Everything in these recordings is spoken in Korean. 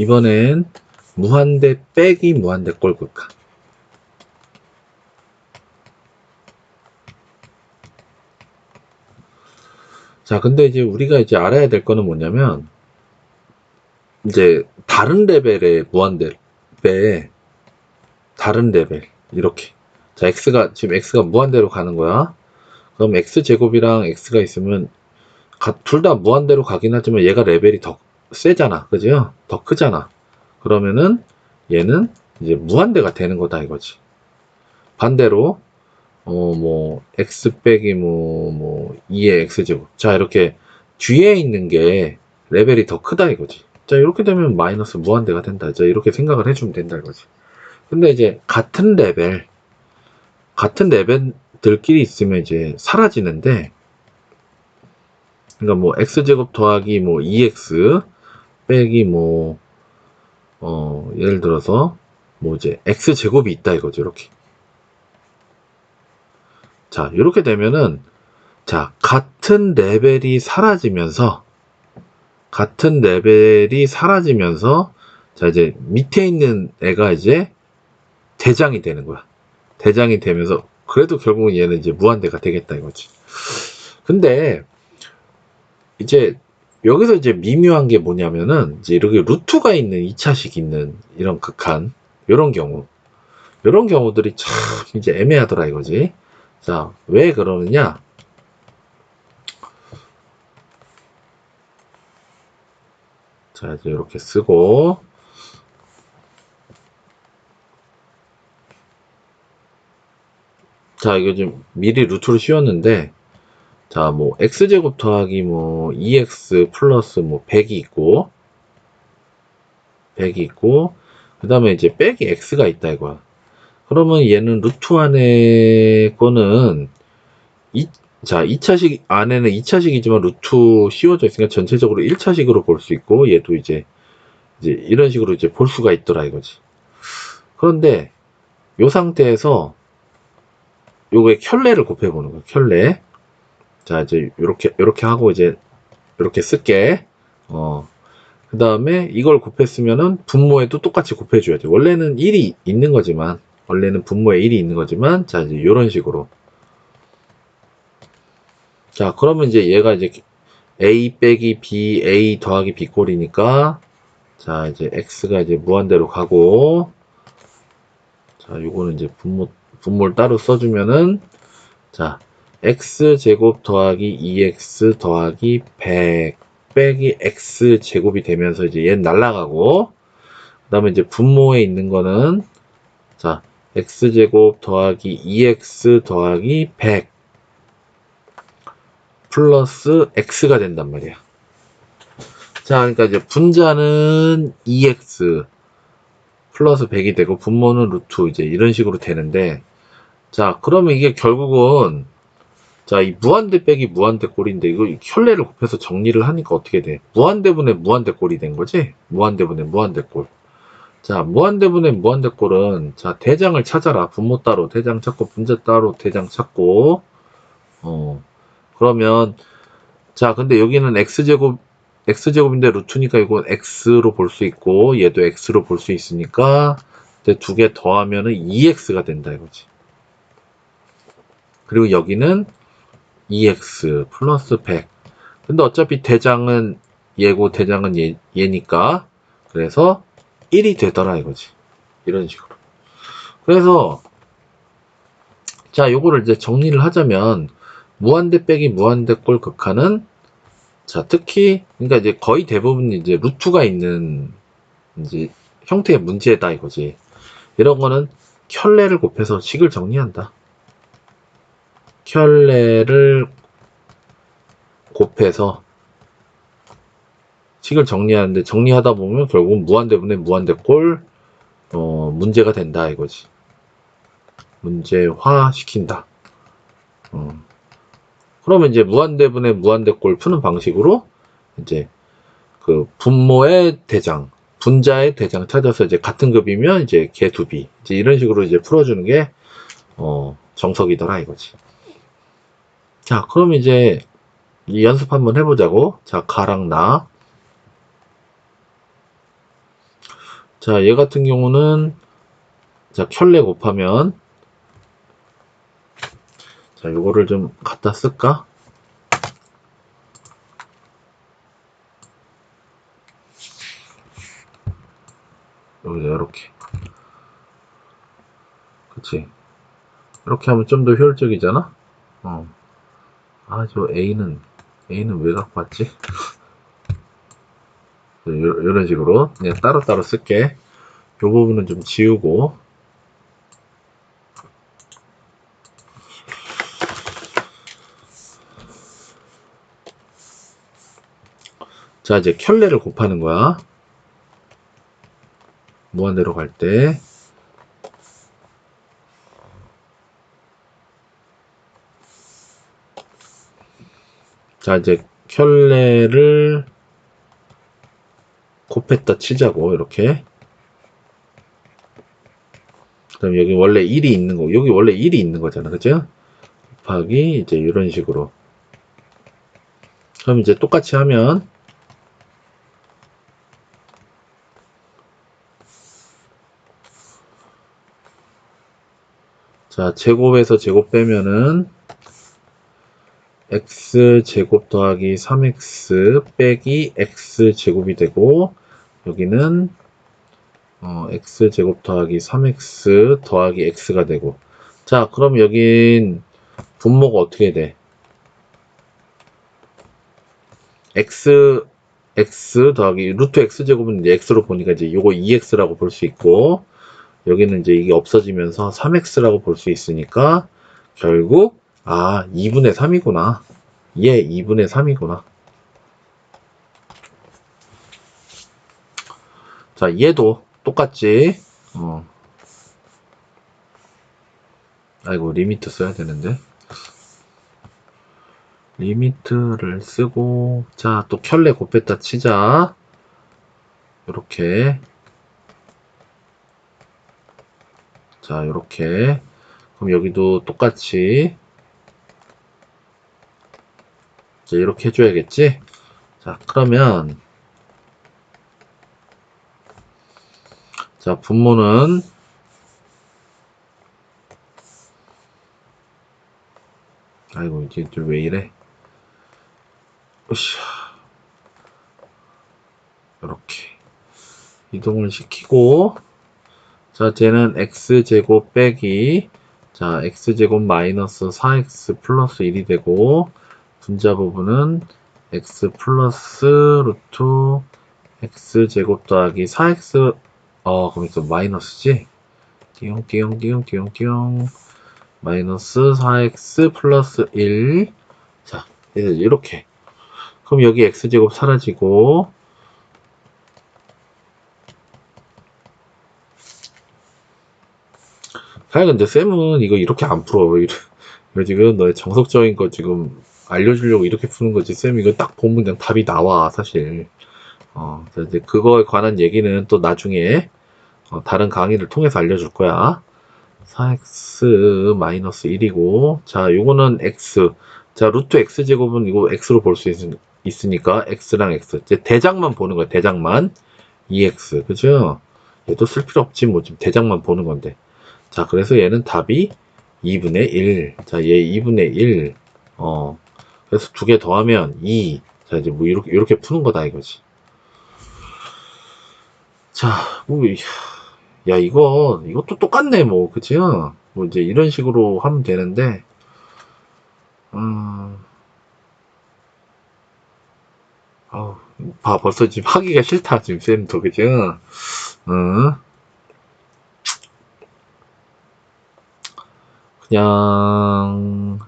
이번엔 무한대 빼기 무한대 꼴 극한. 자, 근데 이제 우리가 이제 알아야 될 거는 뭐냐면, 이제 다른 레벨의 무한대 빼, 다른 레벨, 이렇게. 자, x가, 지금 x가 무한대로 가는 거야. 그럼 x제곱이랑 x가 있으면, 둘 다 무한대로 가긴 하지만 얘가 레벨이 더 세잖아. 그죠? 더 크잖아. 그러면은 얘는 이제 무한대가 되는 거다 이거지. 반대로 어 뭐 x 빼기 뭐 뭐 2의 x제곱. 자, 이렇게 뒤에 있는 게 레벨이 더 크다 이거지. 자, 이렇게 되면 마이너스 무한대가 된다. 자, 이렇게 생각을 해 주면 된다 이거지. 근데 이제 같은 레벨 같은 레벨들끼리 있으면 이제 사라지는데 그러니까 뭐 x제곱 더하기 뭐 2x 빼기 뭐 어, 예를 들어서 뭐 이제 x제곱이 있다 이거죠. 이렇게. 자, 이렇게 되면은 자, 같은 레벨이 사라지면서 같은 레벨이 사라지면서 자, 이제 밑에 있는 애가 이제 대장이 되는 거야. 대장이 되면서 그래도 결국은 얘는 이제 무한대가 되겠다 이거지. 근데 이제 여기서 이제 미묘한 게 뭐냐면은 이제 이렇게 루트가 있는 2차식 있는 이런 극한 이런 경우 이런 경우들이 참 이제 애매하더라 이거지. 자, 왜 그러느냐? 자, 이제 이렇게 쓰고 자, 이거 좀 미리 루트를 씌웠는데 자, 뭐, x제곱 더하기 뭐, 2x 플러스 뭐, 100이 있고, 100이 있고, 그 다음에 이제 빼기 x가 있다 이거야. 그러면 얘는 루트 안에 거는, 이, 자, 2차식 안에는 2차식이지만 루트 씌워져 있으니까 전체적으로 1차식으로 볼 수 있고, 얘도 이제, 이제 이런 식으로 이제 볼 수가 있더라 이거지. 그런데, 요 상태에서, 요거에 켤레를 곱해보는 거야, 켤레. 자, 이제 요렇게 요렇게 하고 이제 이렇게 쓸게. 어. 그 다음에 이걸 곱했으면은 분모에도 똑같이 곱해 줘야 돼. 원래는 1이 있는 거지만 원래는 분모에 1이 있는 거지만 자, 이제 요런 식으로. 자, 그러면 이제 얘가 이제 a 빼기 b a 더하기 b 꼴이니까 자, 이제 x가 이제 무한대로 가고 자, 요거는 이제 분모 분모를 따로 써 주면은 자, x제곱 더하기 2x 더하기 100 빼기 x제곱이 되면서 이제 얘는 날라가고 그 다음에 이제 분모에 있는 거는 자 x제곱 더하기 2x 더하기 100 플러스 x가 된단 말이야. 자 그러니까 이제 분자는 2x 플러스 100이 되고 분모는 루트 이제 이런 식으로 되는데 자 그러면 이게 결국은 자, 이 무한대 빼기 무한대 꼴인데 이거 켤레를 곱해서 정리를 하니까 어떻게 돼? 무한대분의 무한대 꼴이 된 거지? 무한대분의 무한대 꼴. 자, 무한대분의 무한대 꼴은 자, 대장을 찾아라. 분모 따로 대장 찾고 분자 따로 대장 찾고 어. 그러면 자, 근데 여기는 x제곱 x제곱인데 루트니까 이건 x로 볼 수 있고 얘도 x로 볼 수 있으니까 두 개 더하면은 2x가 된다 이거지. 그리고 여기는 2x 플러스 100 근데 어차피 대장은 얘고 대장은 얘, 얘니까 그래서 1이 되더라 이거지. 이런 식으로. 그래서 자 요거를 이제 정리를 하자면 무한대 빼기 무한대 꼴 극한은 자 특히 그러니까 이제 거의 대부분 이제 루트가 있는 이제 형태의 문제다 이거지. 이런 거는 켤레를 곱해서 식을 정리한다 켤레를 곱해서 식을 정리하는데 정리하다 보면 결국은 무한대분의 무한대꼴 어, 문제가 된다 이거지. 문제화 시킨다. 어. 그러면 이제 무한대분의 무한대꼴 푸는 방식으로 이제 그 분모의 대장, 분자의 대장 찾아서 이제 같은 급이면 이제 개두비 이제 이런 식으로 이제 풀어주는 게 어, 정석이더라 이거지. 자, 그럼 이제 이 연습 한번 해보자고. 자, 가랑 나. 자, 얘 같은 경우는 자, 켤레 곱하면 자, 요거를 좀 갖다 쓸까? 여기다 이렇게 그치 이렇게 하면 좀 더 효율적이잖아 어. 아 저 A는 A는 왜 갖고 왔지? 요, 이런 식으로. 그냥 따로따로 쓸게. 요 부분은 좀 지우고. 자 이제 켤레를 곱하는 거야. 무한대로 갈 때 자 이제 켤레를 곱했다 치자고 이렇게. 그럼 여기 원래 1이 있는 거 여기 원래 1이 있는 거잖아 그죠? 곱하기 이제 이런 식으로. 그럼 이제 똑같이 하면 자 제곱에서 제곱 빼면은 x 제곱 더하기 3x 빼기 x 제곱이 되고 여기는 어, x 제곱 더하기 3x 더하기 x가 되고 자 그럼 여긴 분모가 어떻게 돼? x x 더하기 루트 x 제곱은 이제 x로 보니까 이제 요거 2x라고 볼 수 있고 여기는 이제 이게 없어지면서 3x라고 볼 수 있으니까 결국 아 2분의 3이구나. 얘 2분의 3이구나. 자 얘도 똑같지? 어. 아이고 리미트 써야 되는데. 리미트를 쓰고 자 또 켤레 곱했다 치자. 이렇게. 자 이렇게. 그럼 여기도 똑같이 자 이렇게 해줘야겠지? 자 그러면 자 분모는 아이고 이제 또왜 이래? 으쌰. 이렇게 이동을 시키고 자 쟤는 x제곱 빼기 자 x제곱 마이너스 4x 플러스 1이 되고 분자 부분은 x 플러스 루트 x제곱 더하기 4x 어 그럼 또 마이너스지? 띠용 띠용 띠용 띠용 띠용. 마이너스 4x 플러스 1 자, 이렇게. 그럼 여기 x제곱 사라지고. 사실 근데 쌤은 이거 이렇게 안 풀어. 이거 지금 너의 정석적인 거 지금 알려주려고 이렇게 푸는 거지. 쌤 이거 딱 보면 그냥 답이 나와 사실. 어 이제 그거에 관한 얘기는 또 나중에 어, 다른 강의를 통해서 알려줄 거야. 4x 마이너스 1이고 자 요거는 x. 자 루트 x 제곱은 이거 x로 볼 수 있으니까 x랑 x. 이제 대장만 보는 거야 대장만. 2x 그죠? 얘도 쓸 필요 없지 뭐 지금 대장만 보는 건데. 자 그래서 얘는 답이 2분의 1 자 얘 2분의 1어 그래서 두 개 더하면 2 자 이제 뭐 이렇게 이렇게 푸는 거다 이거지. 자 뭐 야 이거 이것도 똑같네 뭐 그치? 뭐 이제 이런 식으로 하면 되는데 음, 아우 봐 벌써 지금 하기가 싫다 지금 쌤도 그치? 응? 그냥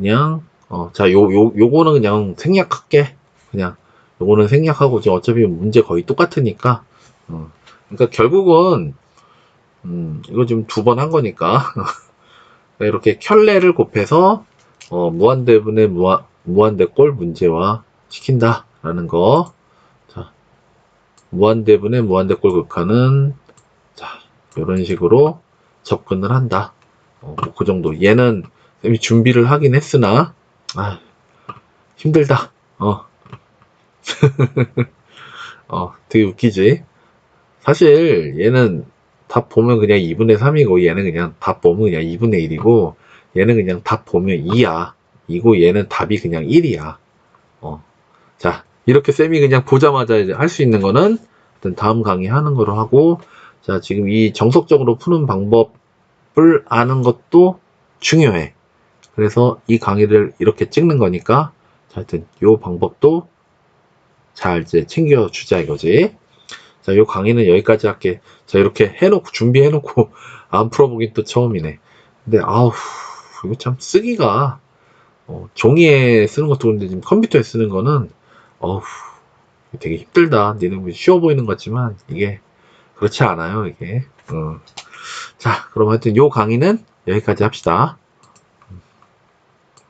그냥 어 자 요 요 요거는 그냥 생략할게. 그냥 요거는 생략하고 지금 어차피 문제 거의 똑같으니까 어. 그러니까 결국은 음, 이거 지금 두 번 한 거니까 이렇게 켤레를 곱해서 어, 무한대분의 무한, 무한대꼴 문제와 시킨다 라는 거. 자, 무한대분의 무한대꼴 극한은 자 이런 식으로 접근을 한다. 어, 뭐그 정도. 얘는 쌤이 준비를 하긴 했으나 아, 힘들다 어. 어 되게 웃기지 사실 얘는 답 보면 그냥 2분의 3이고 얘는 그냥 답 보면 그냥 2분의 1이고 얘는 그냥 답 보면 2야. 이고 얘는 답이 그냥 1이야. 어. 자, 이렇게 쌤이 그냥 보자마자 이제 할 수 있는 거는 다음 강의 하는 거로 하고 자, 지금 이 정석적으로 푸는 방법을 아는 것도 중요해. 그래서 이 강의를 이렇게 찍는 거니까 자, 하여튼 요 방법도 잘 이제 챙겨 주자 이거지. 자, 요 강의는 여기까지 할게. 자, 이렇게 해놓고, 준비해놓고, 안 풀어보긴 또 처음이네. 근데, 아우, 이거 참 쓰기가, 어, 종이에 쓰는 것도 그런데 지금 컴퓨터에 쓰는 거는, 어우, 되게 힘들다. 니네 뭐 쉬워 보이는 것 같지만, 이게, 그렇지 않아요, 이게. 어. 자, 그럼 하여튼 요 강의는 여기까지 합시다.